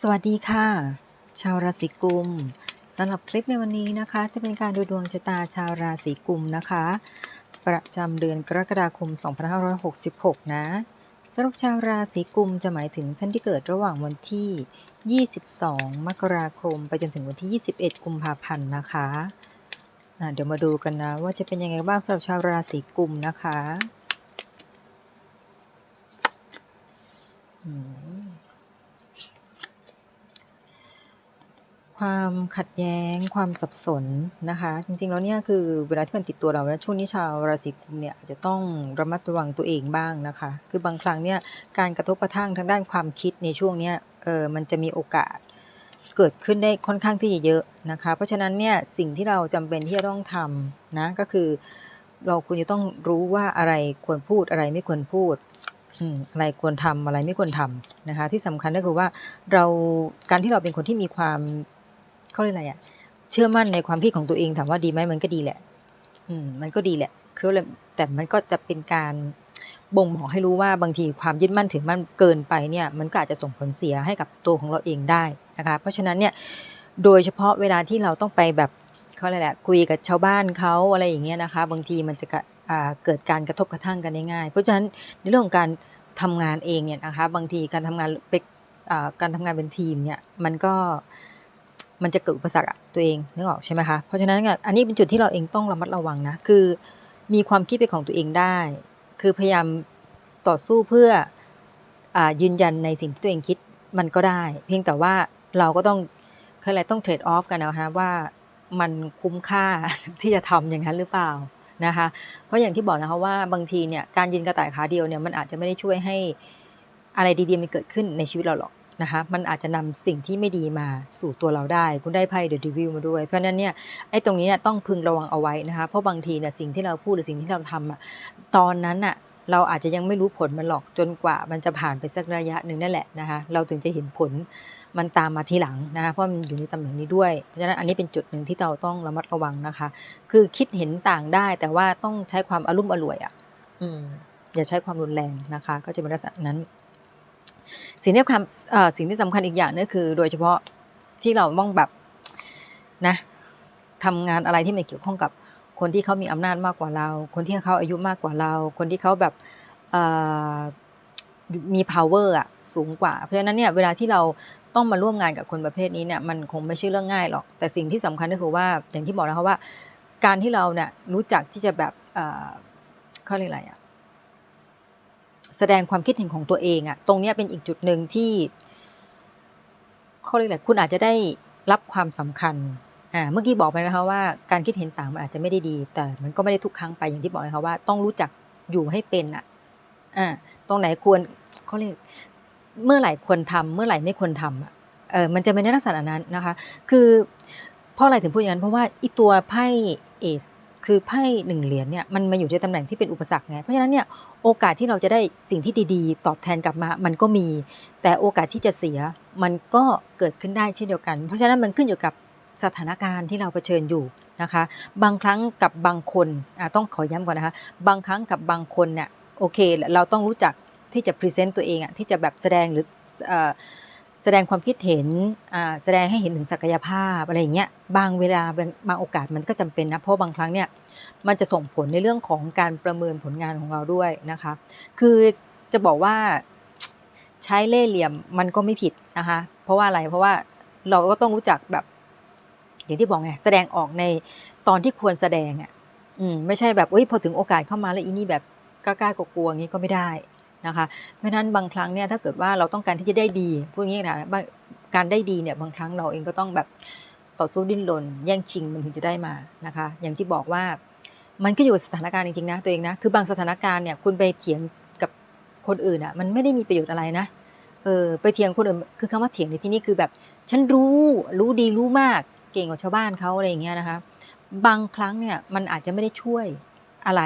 สวัสดีค่ะ ชาวราศีกุมสำหรับคลิปในวันนี้นะคะ จะเป็นการดูดวงชะตาชาวราศีกุมนะคะ ประจำเดือนกรกฎาคม 2566 นะสำหรับชาวราศีกุมจะหมายถึงท่านที่เกิดระหว่างวันที่ 22 มกราคม ไปจนถึงวันที่ 21 กุมภาพันธ์นะคะะเดี๋ยวมาดูกันนะ ว่าจะเป็นยังไงบ้างสำหรับชาวราศีกุมนะคะอืม ความขัดแย้งความสับสนนะคะ จริงๆแล้วเนี่ยคือเวลาที่มันติดตัวเราแล้วช่วงนี้ชาวราศีกุมเนี่ยอาจจะต้องระมัดระวังตัวเองบ้างนะคะ คือบางครั้งเนี่ยการกระทบกระทั่งทางด้านความคิดในช่วงเนี้ยเออมันจะมีโอกาสเกิดขึ้นได้ค่อนข้างที่จะเยอะนะคะ เพราะฉะนั้นเนี่ยสิ่งที่เราจำเป็นที่จะต้องทำนะก็คือ เราควรจะต้องรู้ว่าอะไรควรพูดอะไรไม่ควรพูดอะไรควรทำอะไรไม่ควรทำนะคะ ที่สำคัญก็คือว่าเราการที่เราเป็นคนที่มีความ เขาเรียกอะไรอะเชื่อมั่นในความคิดของตัวเองถามว่าดีไหมมันก็ดีแหละ อืม มันก็ดีแหละคือเลยแต่มันก็จะเป็นการบ่งบอกให้รู้ว่าบางทีความยึดมั่นถือมั่นเกินไปเนี่ย มันก็อาจจะส่งผลเสียให้กับตัวของเราเองได้นะคะ เพราะฉะนั้นเนี่ย โดยเฉพาะเวลาที่เราต้องไปแบบเขาเรียกอะไรอะคุยกับชาวบ้านเขาอะไรอย่างเงี้ยนะคะ บางทีมันจะเกิดการกระทบกระทั่งกันได้ง่าย เพราะฉะนั้นในเรื่องของการทำงานเองเนี่ยนะคะ บางทีการทำงานเป็นการทำงานเป็นทีมเนี่ย มันก็ มันจะเกิดอุปสรรคตัวเองนึกออกใช่ไหมคะเพราะฉะนั้นอันนี้เป็นจุดที่เราเองต้องระมัดระวังนะคือ มีความคิดเป็นของตัวเองได้ คือพยายามต่อสู้เพื่ออยืนยันในสิ่งที่ตัวเองคิดมันก็ได้ เพียงแต่ว่าเราก็ต้องคืออะไรต้องเทรดออฟกันนะคะว่ามันคุ้มค่าที่จะทำอย่างนั้นหรือเปล่านะคะ เพราะอย่างที่บอกนะคะว่าบางทีเนี่ยการยืนกระต่ายขาเดียวเนี่ยมันอาจจะไม่ได้ช่วยให้อะไรดีๆมันเกิดขึ้นในชีวิตเราหรอก นะคะมันอาจจะนำสิ่งที่ไม่ดีมาสู่ตัวเราได้ คุณได้ไพ่เดอะดิวิลมาด้วย เพราะฉะนั้นเนี่ยไอ้ตรงนี้เนี่ยต้องพึงระวังเอาไว้นะคะเพราะบางทีเนี่ยสิ่งที่เราพูดหรือสิ่งที่เราทำอะตอนนั้นอะเราอาจจะยังไม่รู้ผลมันหรอกจนกว่ามันจะผ่านไปสักระยะหนึ่งนั่นแหละนะคะเราถึงจะเห็นผลมันตามมาทีหลังนะคะเพราะมันอยู่ในตำแหน่งนี้ด้วยเพราะฉะนั้นอันนี้เป็นจุดหนึ่งที่เราต้องระมัดระวังนะคะ คือคิดเห็นต่างได้แต่ว่าต้องใช้ความอารมณ์อร่วยอะอืมอย่าใช้ความรุนแรงนะคะ ก็จะเป็นลักษณะนั้น สิ่งที่ความเอ่อสิ่งที่สำคัญอีกอย่างนึงคือ โดยเฉพาะที่เราต้องแบบนะทำงานอะไรที่มันเกี่ยวข้องกับคนที่เขามีอำนาจมากกว่าเรา คนที่เขาอายุมากกว่าเรา คนที่เขาแบบมี power อะสูงกว่า เพราะฉะนั้นเนี่ยเวลาที่เราต้องมาร่วมงานกับคนประเภทนี้เนี่ยมันคงไม่ใช่เรื่องง่ายหรอก แต่สิ่งที่สำคัญก็คือว่าอย่างที่บอกนะคะว่า การที่เราเนี่ยรู้จักที่จะแบบเอ่อเขาเรียกอะไรอะ แสดงความคิดเห็นของตัวเองอะตรงนี้เป็นอีกจุดหนึ่งที่เขาเรียกอะไรคุณอาจจะได้รับความสำคัญอ่าเมื่อกี้บอกไปนะคะว่าการคิดเห็นต่างมันอาจจะไม่ได้ดี แต่มันก็ไม่ได้ทุกครั้งไปอย่างที่บอกนะคะว่าต้องรู้จักอยู่ให้เป็นอะอ่าตรงไหนควรเขาเรียกเมื่อไหร่ควรทำเมื่อไหร่ไม่ควรทำอะเออมันจะเป็นในลักษณะนั้นนะคะ คือเพราะอะไรถึงพูดอย่างนั้นเพราะว่าอีตัวไพ่เอส คือไพ่หนึ่งเหรียญเนี่ยมันมาอยู่ในตำแหน่งที่เป็นอุปสรรคไง เพราะฉะนั้นเนี่ยโอกาสที่เราจะได้สิ่งที่ดีๆ ตอบแทนกลับมา มันก็มี แต่โอกาสที่จะเสียมันก็เกิดขึ้นได้เช่นเดียวกัน เพราะฉะนั้นมันขึ้นอยู่กับสถานการณ์ที่เราเผชิญอยู่นะคะ บางครั้งกับบางคนอะต้องขอย้ำก่อนนะคะ บางครั้งกับบางคนเนี่ยโอเคเราต้องรู้จักที่จะพรีเซนต์ตัวเองอะที่จะแบบแสดงหรืออ แสดงความคิดเห็นอ่าแสดงให้เห็นถึงศักยภาพอะไรอย่างเงี้ยบางเวลาบางโอกาสมันก็จำเป็นนะเพราะบางครั้งเนี่ยมันจะส่งผลในเรื่องของการประเมินผลงานของเราด้วยนะคะ คือจะบอกว่าใช้เล่ห์เหลี่ยมมันก็ไม่ผิดนะคะ เพราะว่าอะไรเพราะว่าเราก็ต้องรู้จักแบบ อย่างที่บอกไงแสดงออกในตอนที่ควรแสดงอะ อืมไม่ใช่แบบเอ้ยพอถึงโอกาสเข้ามาแล้วอีนี่แบบกล้ากลัวๆงี้ก็ไม่ได้ นะคะ เพราะฉะนั้นบางครั้งเนี่ยถ้าเกิดว่าเราต้องการที่จะได้ดีพูดอย่างนี้นะการได้ดีเนี่ยบางครั้งเราเองก็ต้องแบบต่อสู้ดิ้นรนแย่งชิงมันถึงจะได้มานะคะ อย่างที่บอกว่ามันก็อยู่กับสถานการณ์จริงๆนะตัวเองนะคือบางสถานการณ์เนี่ยคุณไปเถียงกับคนอื่นอะมันไม่ได้มีประโยชน์อะไรนะเออไปเถียงคนอื่นคือคำว่าเถียงในที่นี้คือแบบ ฉันรู้รู้ดีรู้มากเก่งกว่าชาวบ้านเขาอะไรอย่างเงี้ยนะคะ บางครั้งเนี่ยมันอาจจะไม่ได้ช่วยอะไร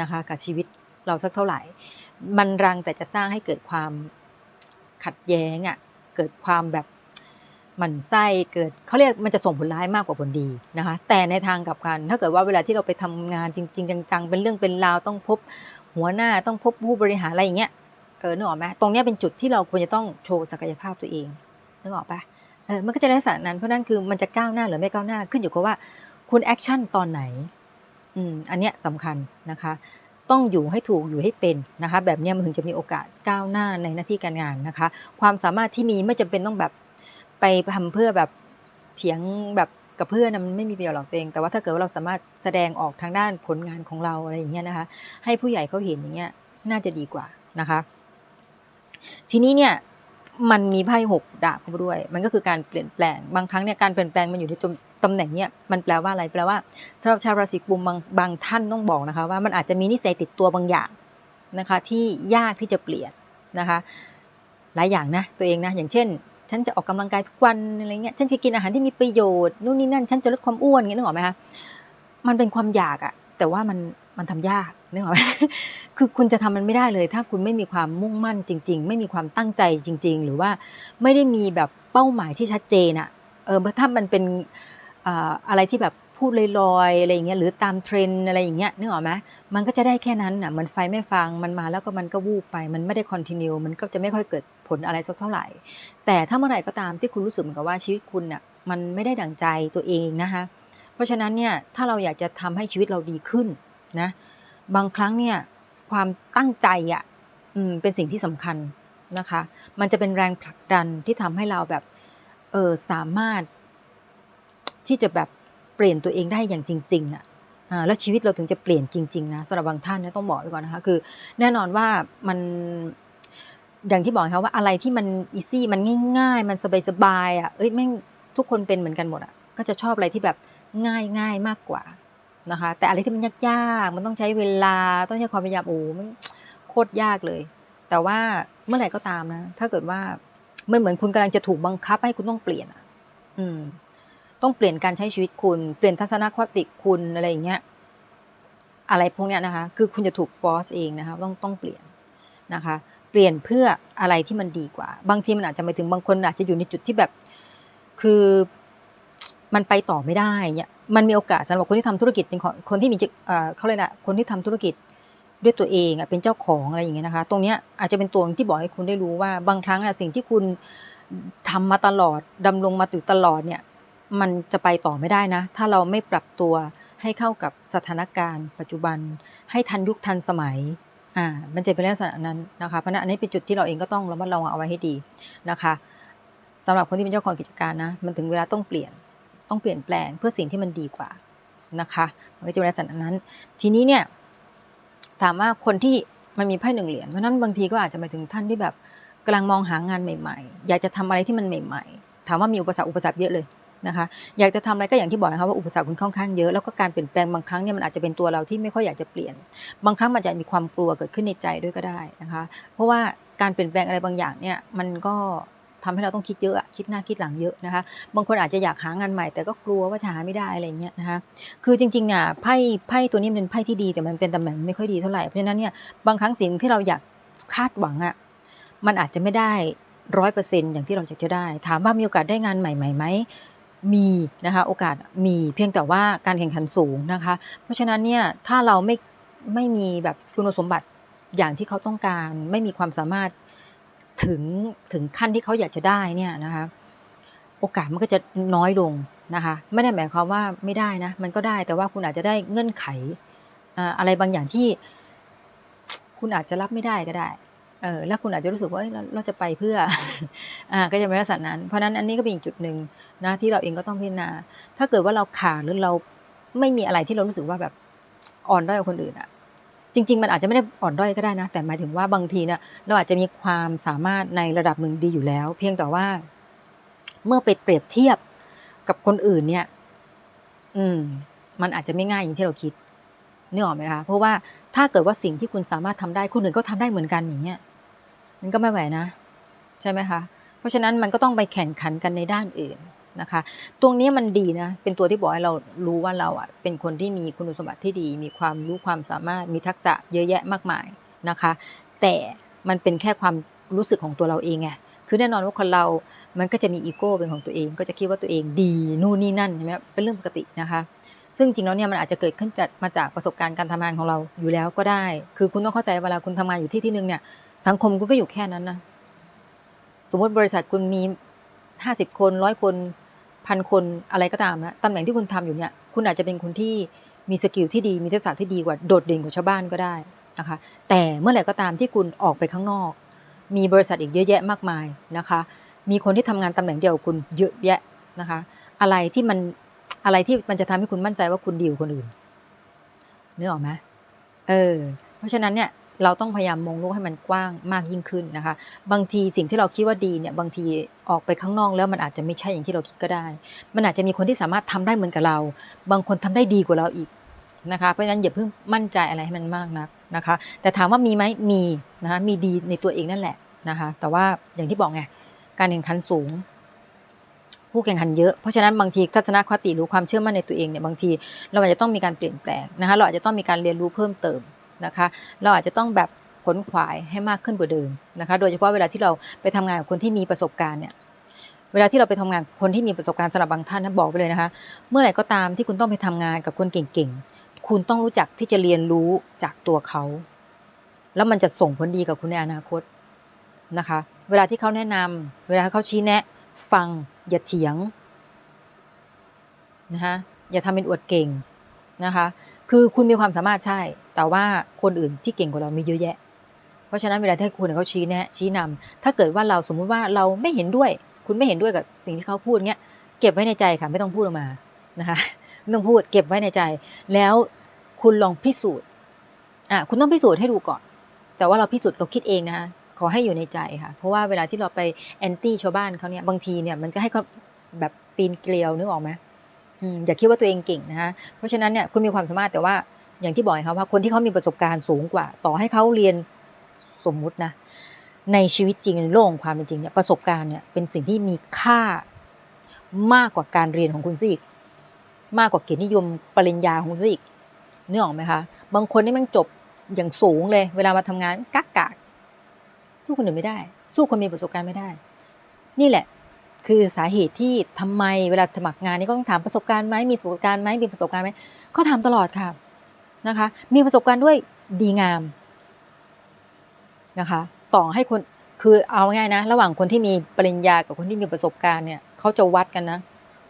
นะคะ กับชีวิตเราสักเท่าไหร่ มันรังแต่จะสร้างให้เกิดความขัดแย้งอะเกิดความแบบหมันไส้เกิดเขาเรียกมันจะส่งผลร้ายมากกว่าผลดีนะคะ แต่ในทางกลับกัน ถ้าเกิดว่าเวลาที่เราไปทำงานจริง ๆ จัง ๆ เป็นเรื่องเป็นราวต้องพบหัวหน้าต้องพบผู้บริหารอะไรอย่างเงี้ยเออนึกออกไหมตรงเนี้ยเป็นจุดที่เราควรจะต้องโชว์ศักยภาพตัวเองนึกออกปะเออมันก็จะได้ลักษณะนั้นเพราะนั่นคือมันจะก้าวหน้าหรือไม่ก้าวหน้าขึ้นอยู่กับว่าคุณแอคชั่นตอนไหนอืมอันเนี้ยสำคัญนะคะ ต้องอยู่ให้ถูกอยู่ให้เป็นนะคะ แบบนี้มันถึงจะมีโอกาสก้าวหน้าในหน้าที่การงานนะคะ ความสามารถที่มีไม่จำเป็นต้องแบบไปทำเพื่อแบบเถียงแบบกับเพื่อนนะมันไม่มีประโยชน์หรอกตัวเอง แต่ว่าถ้าเกิดว่าเราสามารถแสดงออกทางด้านผลงานของเราอะไรอย่างเงี้ยนะคะ ให้ผู้ใหญ่เขาเห็นอย่างเงี้ยน่าจะดีกว่านะคะ ทีนี้เนี่ยมันมีไพ่หกดาบเข้ามาด้วย มันก็คือการเปลี่ยนแปลง บางครั้งเนี่ยการเปลี่ยนแปลงมันอยู่ใน ตำแหน่งเนี่ยมันแปลว่าอะไรแปลว่าสำหรับชาวราศีกุมบางบางท่านต้องบอกนะคะ ว่ามันอาจจะมีนิสัยติดตัวบางอย่างนะคะ ที่ยากที่จะเปลี่ยนนะคะ หลายอย่างนะตัวเองนะอย่างเช่น ฉันจะออกกำลังกายทุกวันอะไรเงี้ยฉันจะกินอาหารที่มีประโยชน์นู่นนี่นั่น ฉันจะลดความอ้วนเงี้ยนึกออกไหมคะมันเป็นความอยากอะแต่ว่ามันมันทำยากนึกออกไหมคือคุณจะทำมันไม่ได้เลย ถ้าคุณไม่มีความมุ่งมั่นจริง ๆ ไม่มีความตั้งใจจริง ๆ หรือว่าไม่ได้มีแบบเป้าหมายที่ชัดเจนอะเออถ้ามันเป็น อะไรที่แบบพูดลอยๆอะไรอย่างเงี้ยหรือตามเทรนอะไรอย่างเงี้ยนึกออกไหมมันก็จะได้แค่นั้นอะมันไฟไม่ฟังมันมาแล้วก็มันก็วูบไป มันไม่ได้คอนติเนียมันก็จะไม่ค่อยเกิดผลอะไรสักเท่าไหร่ แต่ถ้าเมื่อไหร่ก็ตามที่คุณรู้สึกเหมือนกับว่าชีวิตคุณน่ะมันไม่ได้ดั่งใจตัวเองนะคะเพราะฉะนั้นเนี่ยถ้าเราอยากจะทำให้ชีวิตเราดีขึ้นนะบางครั้งเนี่ยความตั้งใจอะอืมเป็นสิ่งที่สำคัญนะคะ มันจะเป็นแรงผลักดันที่ทำให้เราแบบเออสามารถ ที่จะแบบเปลี่ยนตัวเองได้อย่างจริง ๆอะอ่าแล้วชีวิตเราถึงจะเปลี่ยนจริงๆนะสำหรับบางท่านเนี่ยต้องบอกไว้ก่อนนะคะคือ แน่นอนว่ามันอย่างที่บอกค่ะว่าอะไรที่มันอีซี่มันง่าย ๆ มันสบายๆอะเอ้ยแม่งทุกคนเป็นเหมือนกันหมดอะก็จะชอบอะไรที่แบบง่ายง่ายมากกว่านะคะ แต่อะไรที่มันยากๆมันต้องใช้เวลาต้องใช้ความพยายามโอ้มันโคตรยากเลย แต่ว่าเมื่อไหร่ก็ตามนะ ถ้าเกิดว่ามันเหมือนคุณกำลังจะถูกบังคับให้คุณต้องเปลี่ยนอะ อืม ต้องเปลี่ยนการใช้ชีวิตคุณ เปลี่ยนทัศนคติคุณอะไรอย่างเงี้ย อะไรพวกเนี้ยนะคะ คือคุณจะถูกฟอร์สเองนะคะ ต้องต้องเปลี่ยนนะคะ เปลี่ยนเพื่ออะไรที่มันดีกว่า บางทีมันอาจจะไปถึงบางคนอาจจะอยู่ในจุดที่แบบ คือมันไปต่อไม่ได้เนี่ยมันมีโอกาสสำหรับคนที่ทำธุรกิจเป็นคนคนที่มีเอ่อเขาเลยนะคนที่ทำธุรกิจด้วยตัวเองอะเป็นเจ้าของอะไรอย่างเงี้ยนะคะ ตรงเนี้ยอาจจะเป็นตัวที่บอกให้คุณได้รู้ว่าบางครั้งอะสิ่งที่คุณทำมาตลอดดำรงมาอยู่ตลอดเนี่ย มันจะไปต่อไม่ได้นะ ถ้าเราไม่ปรับตัวให้เข้ากับสถานการณ์ ปัจจุบัน ให้ทันยุคทันสมัยอ่ามันจะเป็นลักษณะนั้นนะคะเพราะนั้นอันนี้เป็นจุดที่เราเองก็ต้องระมัดระวังเอาไว้ให้ดีนะคะสำหรับคนที่เป็นเจ้าของกิจการนะมันถึงเวลาต้องเปลี่ยนต้องเปลี่ยนแปลงเพื่อสิ่งที่มันดีกว่านะคะมันก็จะเป็นลักษณะนั้น ทีนี้เนี่ยถามว่าคนที่มันมีไพ่หนึ่งเหรียญเพราะนั้นบางทีก็อาจจะหมายถึงท่านที่แบบกำลังมองหางานใหม่ ๆ อยากจะทำอะไรที่มันใหม่ ๆ ถามว่ามีอุปสรรคอุปสรรคเยอะเลย นะคะอยากจะทำอะไรก็อย่างที่บอกนะคะว่าอุปสรรคคุณค่อนข้างเยอะแล้วก็การเปลี่ยนแปลงบางครั้งเนี่ยมันอาจจะเป็นตัวเราที่ไม่ค่อยอยากจะเปลี่ยน บางครั้งมันจะมีความกลัวเกิดขึ้นในใจด้วยก็ได้นะคะ เพราะว่าการเปลี่ยนแปลงอะไรบางอย่างเนี่ยมันก็ทำให้เราต้องคิดเยอะคิดหน้าคิดหลังเยอะนะคะ บางคนอาจจะอยากหางานใหม่ แต่ก็กลัวว่าจะหาไม่ได้อะไรเงี้ยนะคะ คือจริงๆเนี่ยไพ่ไพ่ตัวนี้มันเป็นไพ่ที่ดีแต่มันเป็นตำแหน่งไม่ค่อยดีเท่าไหร่เพราะฉะนั้นเนี่ยบางครั้งสิ่งที่เราอยากคาดหวังอะมันอาจจะไม่ได้ร้อยเปอร์เซ็นต์อย่างที่เราอยากจะได้ ถามว่ามีโอกาสได้งานใหม่ๆไหม มีนะคะโอกาสมีเพียงแต่ว่าการแข่งขันสูงนะคะ เพราะฉะนั้นเนี่ยถ้าเราไม่ไม่มีแบบคุณสมบัติอย่างที่เขาต้องการ ไม่มีความสามารถถึงถึงขั้นที่เขาอยากจะได้เนี่ยนะคะโอกาสมันก็จะน้อยลงนะคะไม่ได้หมายความว่าไม่ได้นะมันก็ได้แต่ว่าคุณอาจจะได้เงื่อนไขอะไรบางอย่างที่ คุณอาจจะรับไม่ได้ก็ได้ เออแล้วคุณอาจจะรู้สึกว่าเราเราจะไปเพื่ออ่าก็จะเป็นลักษณะนั้น เพราะนั้นอันนี้ก็เป็นอีกจุดหนึ่งนะที่เราเองก็ต้องพิจารณา ถ้าเกิดว่าเราขาดหรือเราไม่มีอะไรที่เรารู้สึกว่าแบบอ่อนด้อยกว่าคนอื่นอะจริง ๆ มันอาจจะไม่ได้อ่อนด้อยก็ได้นะ แต่หมายถึงว่าบางทีเนี่ยเราอาจจะมีความสามารถในระดับหนึ่งดีอยู่แล้ว เพียงแต่ว่า เมื่อไปเปรียบเทียบกับคนอื่นเนี่ย อืม มันอาจจะไม่ง่ายอย่างที่เราคิดนึกออกไหมคะเพราะว่าถ้าเกิดว่าสิ่งที่คุณสามารถทำได้คนอื่นก็ทำได้เหมือนกันอย่างเงี้ย มันก็ไม่ไหวนะ ใช่ไหมคะ เพราะฉะนั้นมันก็ต้องไปแข่งขันกันในด้านอื่นนะคะ ตรงนี้มันดีนะ เป็นตัวที่บอกให้เรารู้ว่าเราอะเป็นคนที่มีคุณสมบัติที่ดี มีความรู้ความสามารถ มีทักษะเยอะแยะมากมายนะคะ แต่มันเป็นแค่ความรู้สึกของตัวเราเองไงคือแน่นอนว่าคนเรา มันก็จะมีอีโก้เป็นของตัวเอง ก็จะคิดว่าตัวเองดีนู่นนี่นั่นใช่ไหมเป็นเรื่องปกตินะคะ ซึ่งจริงแล้วเนี่ยมันอาจจะเกิดขึ้นจากมาจากประสบการณ์การทำงานของเราอยู่แล้วก็ได้ คือคุณต้องเข้าใจเวลาคุณทำงานอยู่ที่ที่นึงเนี่ย สังคมคุณก็อยู่แค่นั้นนะสมมติบริษัทคุณมีห้าสิบคนร้อยคนพันคนอะไรก็ตามนะตำแหน่งที่คุณทำอยู่เนี่ยคุณอาจจะเป็นคนที่มีสกิลที่ดีมีทักษะที่ดีกว่าโดดเด่นกว่าชาวบ้านก็ได้นะคะ แต่เมื่อไหร่ก็ตามที่คุณออกไปข้างนอก มีบริษัทอีกเยอะแยะมากมายนะคะ มีคนที่ทำงานตำแหน่งเดียวคุณเยอะแยะนะคะ อะไรที่มันอะไรที่มันจะทำให้คุณมั่นใจว่าคุณดีกว่าคนอื่นนึกออกไหมเออ เพราะฉะนั้นเนี่ย เราต้องพยายามมองโลกให้มันกว้างมากยิ่งขึ้นนะคะ บางทีสิ่งที่เราคิดว่าดีเนี่ยบางทีออกไปข้างนอกแล้วมันอาจจะไม่ใช่อย่างที่เราคิดก็ได้ มันอาจจะมีคนที่สามารถทำได้เหมือนกับเรา บางคนทำได้ดีกว่าเราอีกนะคะเพราะฉะนั้นอย่าเพิ่งมั่นใจอะไรให้มันมากนักนะคะ แต่ถามว่ามีไหมมีนะคะมีดีในตัวเองนั่นแหละนะคะ แต่ว่าอย่างที่บอกไงการแข่งขันสูง ผู้แข่งขันเยอะเพราะฉะนั้นบางทีทัศนคติหรือความเชื่อมั่นในตัวเองเนี่ยบางที เราอาจจะต้องมีการเปลี่ยนแปลงนะคะ เราอาจจะต้องมีการเรียนรู้เพิ่มเติม นะคะ เราอาจจะต้องแบบขนขวายให้มากขึ้นกว่าเดิมนะคะ โดยเฉพาะเวลาที่เราไปทำงานกับคนที่มีประสบการณ์เนี่ยเวลาที่เราไปทำงานคนที่มีประสบการณ์สำหรับบางท่านนะบอกไปเลยนะคะ เมื่อไหร่ก็ตามที่คุณต้องไปทำงานกับคนเก่งๆ คุณต้องรู้จักที่จะเรียนรู้จากตัวเขา แล้วมันจะส่งผลดีกับคุณในอนาคตนะคะ เวลาที่เขาแนะนำเวลาเขาชี้แนะ ฟังอย่าเถียงนะคะอย่าทำเป็นอวดเก่งนะคะ คือคุณมีความสามารถใช่ แต่ว่าคนอื่นที่เก่งกว่าเรามีเยอะแยะ เพราะฉะนั้นเวลาที่คุณเขาชี้แนะชี้นำถ้าเกิดว่าเราสมมุติว่าเราไม่เห็นด้วย คุณไม่เห็นด้วยกับสิ่งที่เขาพูดเงี้ย เก็บไว้ในใจค่ะไม่ต้องพูดออกมานะคะไม่ต้องพูดเก็บไว้ในใจ แล้วคุณลองพิสูจน์อะคุณต้องพิสูจน์ให้ดูก่อน แต่ว่าเราพิสูจน์เราคิดเองนะคะขอให้อยู่ในใจค่ะ เพราะว่าเวลาที่เราไปแอนตี้ชาวบ้านเขาเนี่ยบางทีเนี่ยมันก็ให้เขาแบบปีนเกลียวนึกออกไหม อย่าคิดว่าตัวเองเก่งนะคะเพราะฉะนั้นเนี่ยคุณมีความสามารถแต่ว่าอย่างที่บอกค่ะว่าคนที่เขามีประสบการณ์สูงกว่า ต่อให้เขาเรียนสมมุตินะในชีวิตจริงในโลกของความเป็นจริงเนี่ยประสบการณ์เนี่ยเป็นสิ่งที่มีค่ามากกว่าการเรียนของคุณซะอีก มากกว่าเกียรตินิยมปริญญาของคุณซะอีกนึกอออกไหมคะบางคนนี่มันจบอย่างสูงเลย เวลามาทำงานกักกากสู้คนอื่นไม่ได้ สู้คนมีประสบการณ์ไม่ได้ นี่แหละ คือสาเหตุที่ทำไมเวลาสมัครงานนี่ก็ต้องถามประสบการณ์ไหมมีประสบการณ์ไหมมีประสบการณ์ไหมเขาถามตลอดค่ะนะคะ มีประสบการณ์ด้วยดีงามนะคะ ต่อให้คนคือเอาง่ายนะ ระหว่างคนที่มีปริญญากับคนที่มีประสบการณ์เนี่ยเขาจะวัดกันนะ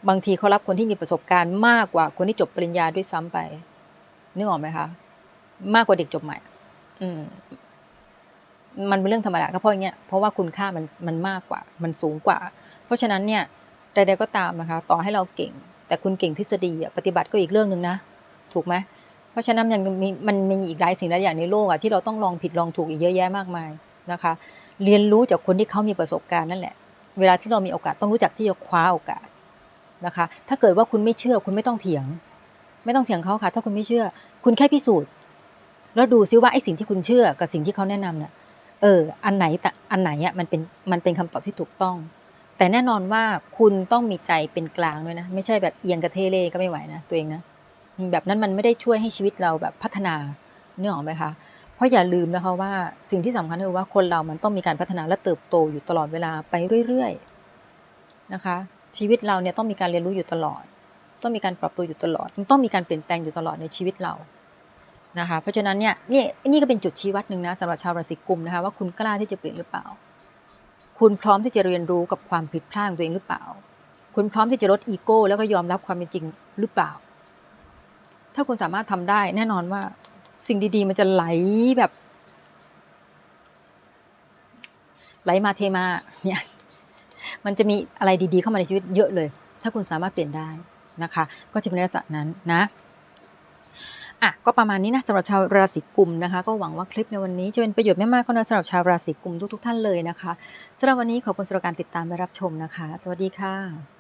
บางทีเขารับคนที่มีประสบการณ์มากกว่าคนที่จบปริญญาด้วยซ้ำไปนึกออกไหมคะมากกว่าเด็กจบใหม่ อืมมันเป็นเรื่องธรรมดาก็เพราะอย่างเงี้ยเพราะว่าคุณค่ามันมันมากกว่า มันสูงกว่า เพราะฉะนั้นเนี่ยใดๆก็ตามนะคะ ต่อให้เราเก่ง แต่คุณเก่งทฤษฎีปฏิบัติก็อีกเรื่องหนึ่งนะ ถูกไหมเพราะฉะนั้นยังมีมันมีอีกหลายสิ่งหลายอย่างในโลกอะที่เราต้องลองผิดลองถูกอีกเยอะแยะมากมายนะคะ เรียนรู้จากคนที่เขามีประสบการณ์นั่นแหละ เวลาที่เรามีโอกาสต้องรู้จักที่จะคว้าโอกาสนะคะ ถ้าเกิดว่าคุณไม่เชื่อคุณไม่ต้องเถียง ไม่ต้องเถียงเขาค่ะ ถ้าคุณไม่เชื่อ คุณแค่พิสูจน์ แล้วดูซิว่าไอ้สิ่งที่คุณเชื่อกับสิ่งที่เขาแนะนำเนี่ยเออ อันไหนแต่อันไหนอะมันเป็นมันเป็นคำตอบที่ถูกต้อง แต่แน่นอนว่าคุณต้องมีใจเป็นกลางด้วยนะ ไม่ใช่แบบเอียงกระเทเล่ก็ไม่ไหวนะตัวเองนะแบบนั้นมันไม่ได้ช่วยให้ชีวิตเราแบบพัฒนาเนื้อออกไหมคะเพราะอย่าลืมนะคะว่าสิ่งที่สำคัญคือว่าคนเรามันต้องมีการพัฒนาและเติบโตอยู่ตลอดเวลาไปเรื่อยๆนะคะ ชีวิตเราเนี่ยต้องมีการเรียนรู้อยู่ตลอด ต้องมีการปรับตัวอยู่ตลอด ต้องมีการเปลี่ยนแปลงอยู่ตลอดในชีวิตเรานะคะเพราะฉะนั้นเนี่ยนี่นี่ก็เป็นจุดชี้วัดหนึ่งนะสำหรับชาวราศีกุมนะคะว่าคุณกล้าที่จะเปลี่ยนหรือเปล่า คุณพร้อมที่จะเรียนรู้กับความผิดพลาดของตัวเองหรือเปล่า คุณพร้อมที่จะลดอีโก้ แล้วก็ยอมรับความเป็นจริงหรือเปล่า ถ้าคุณสามารถทำได้แน่นอนว่า สิ่งดีๆ มันจะไหลแบบ ไหลมาเทมาเนี่ยมันจะมีอะไรดีๆ เข้ามาในชีวิตเยอะเลย ถ้าคุณสามารถเปลี่ยนได้นะคะ ก็จะเป็นลักษณะนั้นนะ อะก็ประมาณนี้นะสำหรับชาวราศีกุมนะคะ ก็หวังว่าคลิปในวันนี้จะเป็นประโยชน์ไม่มากก็น้อยสำหรับชาวราศีกุมทุกๆ ท่านเลยนะคะสำหรับวันนี้ขอบคุณสำหรับการติดตามและรับชมนะคะ สวัสดีค่ะ